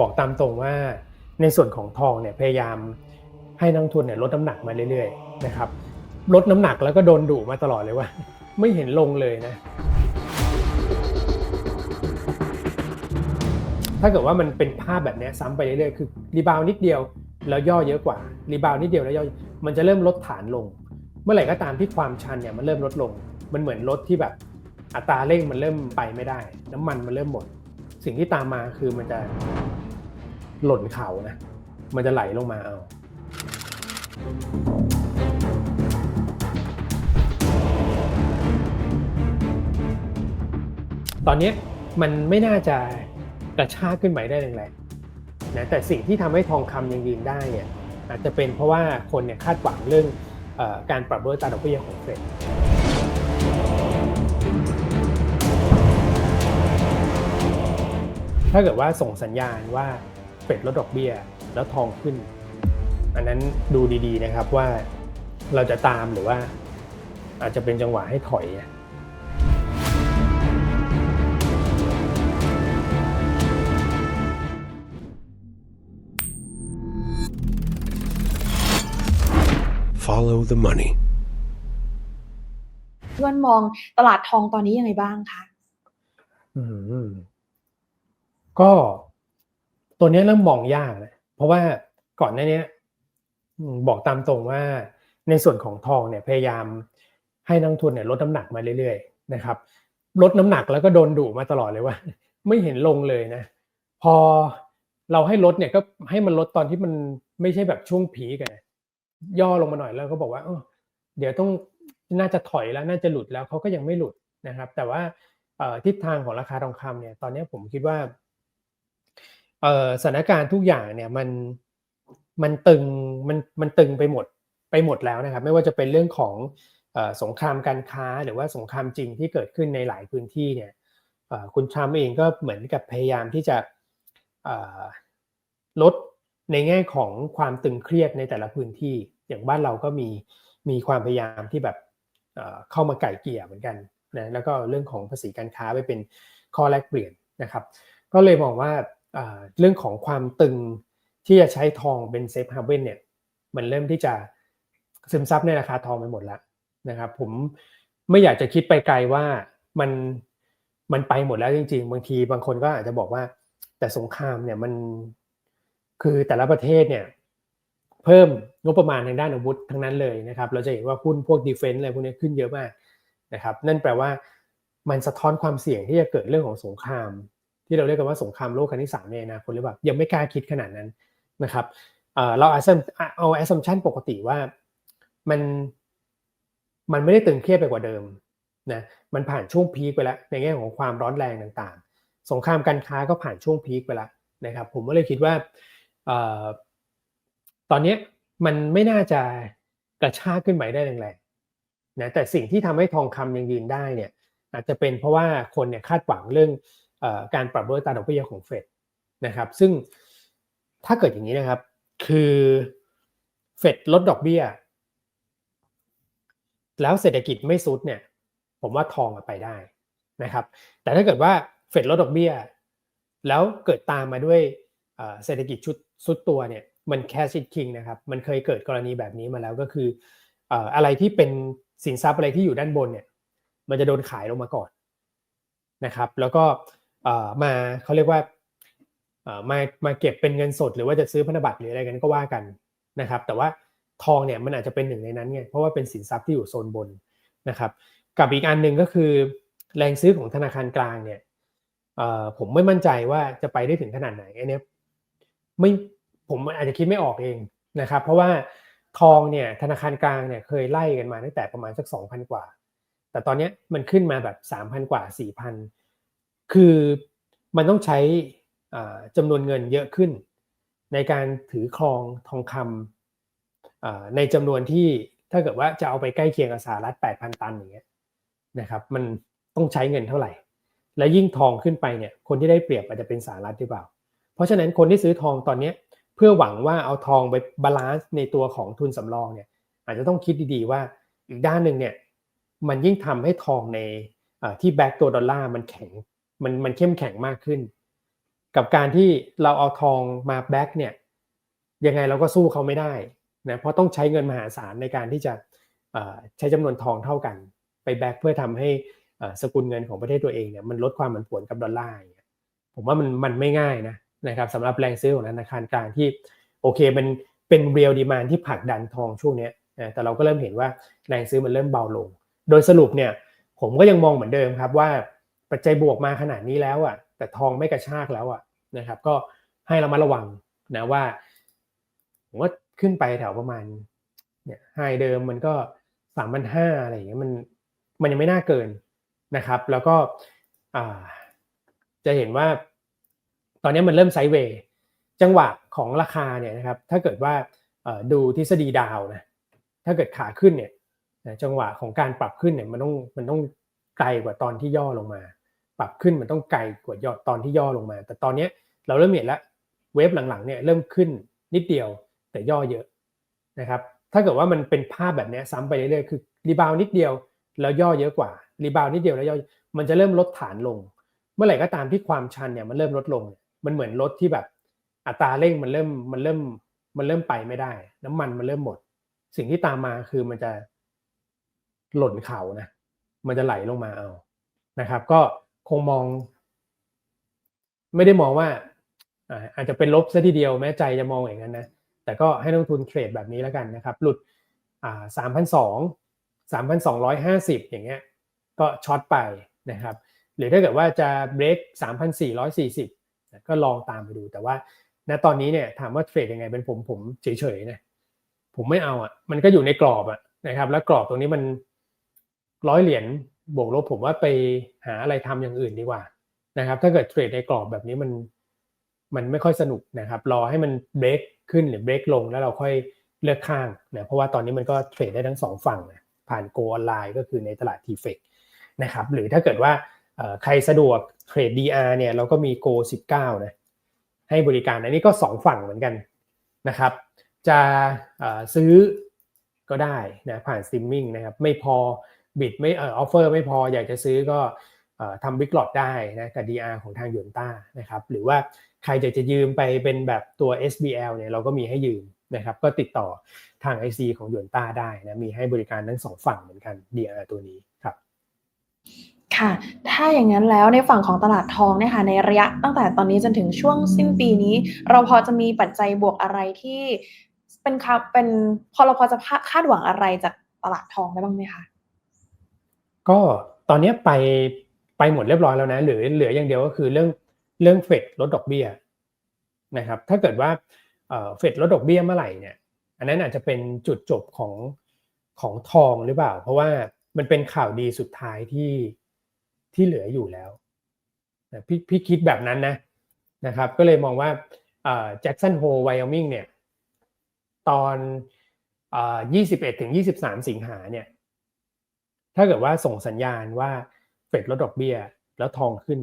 บอกตามตรงว่าในส่วนของทองเนี่ยพยายามให้นักทุนเนี่ยลดน้ำหนักมาเรื่อยๆนะครับลดน้ำหนักแล้วก็โดนดุมาตลอดเลยว่า ไม่เห็นลงเลยนะ ถ้าเกิดว่ามันเป็นภาพแบบนี้ซ้ำไปเรื่อยๆคือรีบาวนิดเดียวแล้วย่อเยอะกว่ารีบาวนิดเดียวแล้วย่อมันจะเริ่มลดฐานลง เมื่อไหร่ก็ตามที่ความชันเนี่ยมันเริ่มลดลง มันเหมือนรถที่แบบอัตราเร่งมันเริ่มไปไม่ได้ น้ำมันมันเริ่มหมด สิ่งที่ตามมาคือมันจะหล่นเขานะ มันจะไหลลงมาเอา ตอนนี้มันไม่น่าจะกระชากขึ้นไปได้แรงๆนะแต่สิ่งที่ทำให้ทองคำยังยืนได้เนี่ยอาจจะเป็นเพราะว่าคนเนี่ยคาดหวังเรื่องอการปรับลดอัตราดอกเบี้ยของเฟด ถ้าเกิดว่าส่งสัญญาณว่าเฟดลดดอกเบี้ยแล้วทองขึ้น อันนั้นดูดีๆนะครับว่าเราจะตามหรือว่าอาจจะเป็นจังหวะให้ถอยอะ Follow the money. พี่วันมองตลาดทองตอนนี้ยังไงบ้างคะอืม ก็ตัวนี้เริ่มมองยากนะเพราะว่าก่อนหน้าเนี้ยบอกตามตรงว่าในส่วนของทองเนี่ยพยายามให้นักทุนเนี่ยลดน้ำหนักมาเรื่อยๆนะครับ ลดน้ำหนักแล้วก็โดนดุมาตลอดเลยว่า ไม่เห็นลงเลยนะ พอเราให้ลดเนี่ยก็ให้มันลดตอนที่มันไม่ใช่แบบช่วงผีกันย่อลงมาหน่อยแล้วก็บอกว่าเดี๋ยวต้องน่าจะถอยแล้วน่าจะหลุดแล้วเขาก็ยังไม่หลุดนะครับ แต่ว่าทิศทางของราคาทองคำเนี่ยตอนนี้ผมคิดว่า สถานการณ์ทุกอย่างเนี่ยมันมันตึงมันมันตึงไปหมดไปหมดแล้วนะครับ ไม่ว่าจะเป็นเรื่องของอสงครามการค้าหรือว่าสงครามจริงที่เกิดขึ้นในหลายพื้นที่เนี่ยคุณทรัมป์เองก็เหมือนกับพยายามที่จะลดในแง่ของความตึงเครียดในแต่ละพื้นที่ อย่างบ้านเราก็มีมีความพยายามที่แบบเข้ามาไก่เกลี่ยเหมือนกันนะแล้วก็เรื่องของภาษีการค้าไปเป็นข้อแลกเปลี่ยนนะครับ ก็เลยมองว่า เรื่องของความตึงที่จะใช้ทองเป็นเซฟฮาร์เวนเนี่ยมันเริ่มที่จะซึมซับในราคาทองไปหมดแล้วนะครับ ผมไม่อยากจะคิดไปไกลว่ามันมันไปหมดแล้วจริง ๆ บางทีบางคนก็อาจจะบอกว่า แต่สงครามเนี่ยมันคือแต่ละประเทศเนี่ยเพิ่มงบประมาณทางด้านอาวุธทั้งนั้นเลยนะครับ เราจะเห็นว่าหุ้นพวกดีเฟนซ์อะไรพวกนี้ขึ้นเยอะมากนะครับ นั่นแปลว่ามันสะท้อนความเสี่ยงที่จะเกิดเรื่องของสงคราม ที่เราเรียกกันว่าสงครามโลกครั้งที่สามในอนาคตหรือเปล่ายังไม่กล้าคิดขนาดนั้นนะครับเอ่อเราเอาเอา assumption ปกติว่ามันมันไม่ได้ตึงเครียดไปกว่าเดิมนะมันผ่านช่วงพีคไปแล้วในแง่ของความร้อนแรงต่างๆ สงครามการค้าก็ผ่านช่วงพีคไปแล้วนะครับผมก็เลยคิดว่าออตอนนี้มันไม่น่าจะกระชากขึ้นไปได้แรงๆนะแต่สิ่งที่ทำให้ทองคำยังยืนได้เนี่ยอาจจะเป็นเพราะว่าคนเนี่ยคาดหวังเรื่อง การปรับลดอัตาดอกเบี้ยของเฟดนะครับ ซึ่งถ้าเกิดอย่างนี้นะครับ คือเฟดลดดอกเบี้ย แล้วเศรษฐกิจไม่ซุดเนี่ย ผมว่าทองไปได้นะครับ แต่ถ้าเกิดว่าเฟดลดดอกเบี้ย แล้วเกิดตามมาด้วยเศรษฐกิจชุดซุดตัวเนี่ยมันแคชิดคิงนะครับ มันเคยเกิดกรณีแบบนี้มาแล้วก็คืออะไรที่เป็นสินทรัพย์อะไรที่อยู่ด้านบนเนี่ย มันจะโดนขายลงมาก่อนนะครับ แล้วก็ มาเขาเรียกว่าเอ่อมามาเก็บเป็นเงินสด หรือว่าจะซื้อพันธบัตรหรืออะไรกันก็ว่ากันนะครับ แต่ว่าทองเนี่ยมันอาจจะเป็นหนึ่งในนั้นไงเพราะว่าเป็นสินทรัพย์ที่อยู่โซนบนนะครับ กับอีกอันหนึ่งก็คือ แรงซื้อของธนาคารกลางเนี่ยเอ่อผมไม่มั่นใจว่าจะไปได้ถึงขนาดไหนอันนี้ไม่ผมอาจจะคิดไม่ออกเองนะครับ เพราะว่าทองเนี่ยธนาคารกลางเนี่ยเคยไล่กันมาตั้งแต่ประมาณสักสองพันกว่า แต่ตอนนี้มันขึ้นมาแบบสามพันกว่าสี่พัน คือมันต้องใช้จำนวนเงินเยอะขึ้น ในการถือครองทองคำในจำนวนที่ถ้าเกิดว่าจะเอาไปใกล้เคียงกับสหรัฐแปดพันตันอย่างเงี้ยนะครับมันต้องใช้เงินเท่าไหร่ และยิ่งทองขึ้นไปเนี่ยคนที่ได้เปรียบอาจจะเป็นสหรัฐหรือเปล่า เพราะฉะนั้นคนที่ซื้อทองตอนนี้เพื่อหวังว่าเอาทองไปบาลานซ์ในตัวของทุนสำรองเนี่ยอาจจะต้องคิดดีๆว่าอีกด้านหนึ่งเนี่ยมันยิ่งทำให้ทองในที่แบ็กตัวดอลลาร์มันแข็ง มันมันเข้มแข็งมากขึ้น กับการที่เราเอาทองมาแบ็กเนี่ยยังไงเราก็สู้เขาไม่ได้นะเพราะต้องใช้เงินมหาศาลในการที่จะใช้จำนวนทองเท่ากัน ไปแบ็กเพื่อทำให้สกุลเงินของประเทศตัวเองเนี่ยมันลดความผันผวนกับดอลลาร์อย่างเงี้ยผมว่ามันมันไม่ง่ายนะนะครับสำหรับแรงซื้อของธนาคารกลางที่โอเคมันเป็นเรียลดีมานที่ผลักดันทองช่วงนี้นะแต่เราก็เริ่มเห็นว่าแรงซื้อมันเริ่มเบาลง โดยสรุปเนี่ยผมก็ยังมองเหมือนเดิมครับว่า ปัจจัยบวกมาขนาดนี้แล้วอะ แต่ทองไม่กระชากแล้วอะนะครับ ก็ให้เรามาระวังนะว่าผมว่าขึ้นไปแถวประมาณเนี่ยไฮเดิมมันก็สามพันห้าอะไรอย่างเงี้ยมันมันยังไม่น่าเกินนะครับ แล้วก็จะเห็นว่า ตอนนี้มันเริ่มไซด์เวย์จังหวะของราคาเนี่ยนะครับ ถ้าเกิดว่าดูทฤษฎีดาวนะถ้าเกิดขาขึ้นเนี่ยจังหวะของการปรับขึ้นเนี่ยมันต้องมันต้อง ไกลกว่าตอนที่ย่อลงมา ปรับขึ้นมันต้องไกลกว่ายอดตอนที่ย่อลงมา แต่ตอนนี้เราเริ่มเห็นแล้วเวฟหลังๆเนี่ยเริ่มขึ้นนิดเดียวแต่ย่อเยอะนะครับถ้าเกิดว่ามันเป็นภาพแบบนี้ซ้ำไปเรื่อยๆคือรีบาวนิดเดียวแล้วย่อเยอะกว่ารีบาวนิดเดียวแล้วย่อมันจะเริ่มลดฐานลง เมื่อไหร่ก็ตามที่ความชันเนี่ยมันเริ่มลดลง มันเหมือนรถที่แบบอัตราเร่งมันเริ่มมันเริ่มมันเริ่มไปไม่ได้ น้ำมันมันเริ่มหมด สิ่งที่ตามมาคือมันจะหล่นเขานะ มันจะไหลลงมาเอานะครับ ก็คงมอง ไม่ได้มองว่าอาจจะเป็นลบซะทีเดียวแม้ใจจะมองอย่างนั้นนะแต่ก็ให้นักทุนเทรดแบบนี้แล้วกันนะครับ หลุดอ่าสามพันสองสามพันสองร้อยห้าสิบอย่างเงี้ยก็ช็อตไปนะครับ หรือถ้าเกิดว่าจะเบรกสามพันสี่ร้อยสี่สิบก็ลองตามไปดูแต่ว่าณตอนนี้เนี่ยถามว่าเทรดยังไงเป็นผมผมเฉยๆนะผมไม่เอาอะมันก็อยู่ในกรอบอะนะครับ แล้วกรอบตรงนี้มัน ร้อยเหรียญบวกลบผมว่าไปหาอะไรทำอย่างอื่นดีกว่านะครับ ถ้าเกิดเทรดในกรอบแบบนี้มันมันไม่ค่อยสนุกนะครับ รอให้มันเบรกขึ้นหรือเบรกลงแล้วเราค่อยเลือกข้างนะเพราะว่าตอนนี้มันก็เทรดได้ทั้งสองฝั่งนะผ่านโกออนไลน์ก็คือในตลาดทีเฟกนะครับหรือถ้าเกิดว่าใครสะดวกเทรด DR เนี่ยเราก็มี Go 19นะให้บริการอันนี้ก็ 2 ฝั่งเหมือนกันนะครับ จะซื้อก็ได้นะผ่านสตรีมมิ่งนะครับไม่พอ บิดไม่เออออฟเฟอร์ไม่พออยากจะซื้อก็ทำบิ๊กหลอดได้นะกับ DR ของทางยนต้านะครับหรือว่าใครจะจะยืมไปเป็นแบบตัว SBL เนี่ยเราก็มีให้ยืมนะครับก็ติดต่อทาง IC ของยนต้าได้นะมีให้บริการทั้งสองฝั่งเหมือนกัน DR ตัวนี้ครับค่ะ ถ้าอย่างนั้นแล้วในฝั่งของตลาดทองเนี่ยค่ะในระยะตั้งแต่ตอนนี้จนถึงช่วงสิ้นปีนี้ เราพอจะมีปัจจัยบวกอะไรที่เป็นครับเป็นพอเราพอจะคาดหวังอะไรจากตลาดทองได้บ้างไหมคะ ก็ตอนนี้ไปไปหมดเรียบร้อยแล้วนะหลือเหลืออย่างเดียวก็คือเรื่องเรื่องเฟดลดดอกเบี้ยนะครับ ถ้าเกิดว่าเฟดลดดอกเบี้ยเมื่อไหร่เนี่ย อันนั้นอาจจะเป็นจุดจบของของทองหรือเปล่า เพราะว่ามันเป็นข่าวดีสุดท้ายที่ที่เหลืออยู่แล้วนะพี่พี่คิดแบบนั้นนะนะครับ ก็เลยมองว่าแจ็คสันโฮไวโอมิงเนี่ย ตอน 21ถึง23 สิงหาเนี่ย ถ้าเกิดว่าส่งสัญญาณว่าเฟดลดดอกเบี้ยแล้วทองขึ้น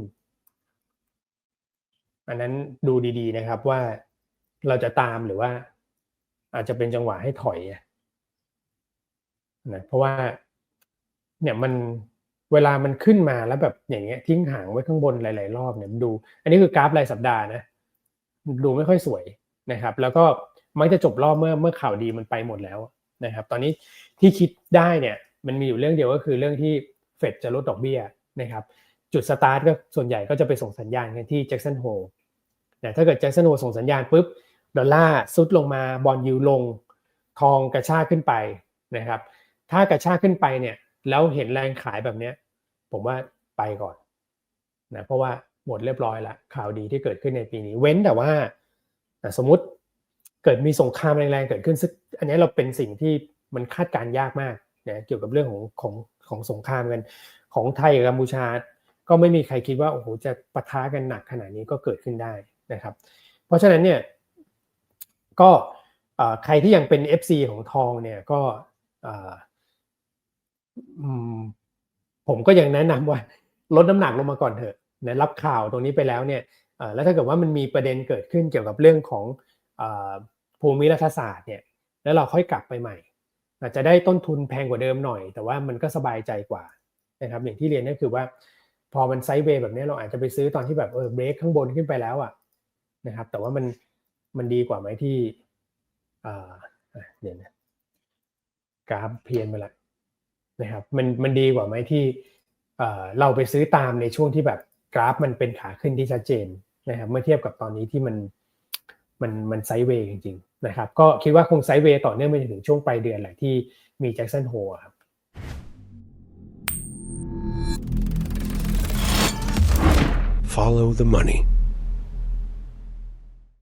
อันนั้นดูดีๆนะครับว่าเราจะตามหรือว่า อาจจะเป็นจังหวะให้ถอยนะเพราะว่าเนี่ยมันเวลามันขึ้นมาแล้วแบบอย่างเงี้ยทิ้งหางไว้ข้างบนหลาย ๆ รอบเนี่ยดู อันนี้คือกราฟรายสัปดาห์นะดูไม่ค่อยสวยนะครับ แล้วก็มักจะจบรอบเมื่อเมื่อข่าวดีมันไปหมดแล้วนะครับ ตอนนี้ที่คิดได้เนี่ย มันมีอยู่เรื่องเดียวก็คือเรื่องที่เฟดจะลดดอกเบี้ยนะครับจุดสตาร์ทก็ส่วนใหญ่ก็จะไปส่งสัญญาณกันที่แจ็คสันโฮนะถ้าเกิดแจ็คสันโฮส่งสัญญาณปุ๊บดอลลาร์ซุดลงมาบอลยูลง ทองกระชากขึ้นไปนะครับ ถ้ากระชากขึ้นไปเนี่ยแล้วเห็นแรงขายแบบเนี้ยผมว่าไปก่อนนะเพราะว่าหมดเรียบร้อยละข่าวดีที่เกิดขึ้นในปีนี้ เว้นแต่ว่าสมมติเกิดมีสงครามแรงๆเกิดขึ้นซึ่งอันนี้เราเป็นสิ่งที่มันคาดการยากมาก นะเกี่ยวกับเรื่องของของของสงครามกันของไทยกับกัมพูชา ก็ไม่มีใครคิดว่าโอ้โหจะปะทะกันหนักขนาดนี้ก็เกิดขึ้นได้นะครับ เพราะฉะนั้นเนี่ยก็ใครที่ยังเป็น FC ของทองเนี่ยก็ผมก็ยังแนะนำว่าลดน้ำหนักลงมาก่อนเถอะนะรับข่าวตรงนี้ไปแล้วเนี่ยแล้วถ้าเกิดว่ามันมีประเด็นเกิดขึ้นเกี่ยวกับเรื่องของภูมิรัฐศาสตร์เนี่ยแล้วเราค่อยกลับไปใหม่ อาจจะได้ต้นทุนแพงกว่าเดิมหน่อย แต่ว่ามันก็สบายใจกว่านะครับอย่างที่เรียนก็คือว่า พอมันไซด์เวย์แบบนี้เราอาจจะไปซื้อตอนที่แบบเออเบรกข้างบนขึ้นไปแล้วอะนะครับ แต่ว่ามันมันดีกว่าไหมที่อ่าอะเดี๋ยวนะกราฟเพียนไปละนะครับมันมันดีกว่าไหมที่เอ่อเราไปซื้อตามในช่วงที่แบบกราฟมันเป็นขาขึ้นที่ชัดเจนนะครับ เมื่อเทียบกับตอนนี้ที่มัน มันมันไซด์เวย์จริงๆนะครับก็คิดว่าคงไซด์เวย์ต่อเนื่องไปจนถึงช่วงปลายเดือนแหละที่มีแจ็คสันโฮครับ Follow the money.